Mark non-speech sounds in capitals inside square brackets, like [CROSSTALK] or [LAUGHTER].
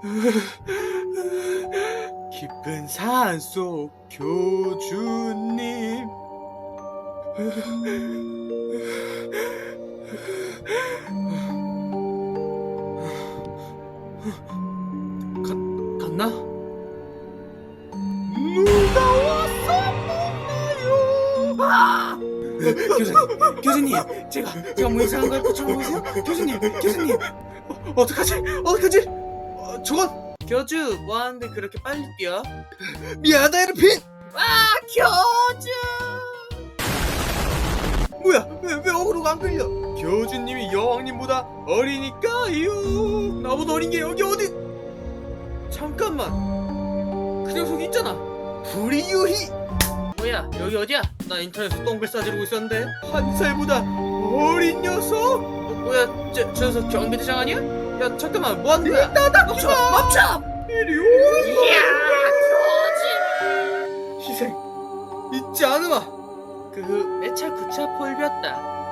[LAUGHS] 깊은 산속 교주님 [LAUGHS] 가, 갔나? 누가 왔어 먹나요? 아! 교수님, 교수님, 제가 제가 뭐 이상한 걸 붙여보세요? 교수님, 교수님, 어, 어떡하지? 어떡하지? 어, 저건 교주 뭐 하는데 그렇게 빨리 뛰어? [LAUGHS] 미안하다 에르핀. 아 교주. 뭐야? 왜, 왜 어그로가 안 끌려? 교주님이 여왕님보다 어리니까요. 나보다 어린 게 여기 어디? 잠깐만. 그 녀석 있잖아. 불이유희. 뭐야? 여기 어디야? 나 인터넷에서 똥글 싸지르고 있었는데 한 살보다 어린 녀석? 어, 뭐야? 저, 저 녀석 경비대장 아니야? 야 잠깐만 뭐 하는 거야? 멈춰! 멈춰! 이리 오! 이야 교주! 희생 잊지 않으마 그내차 구차 폴비었다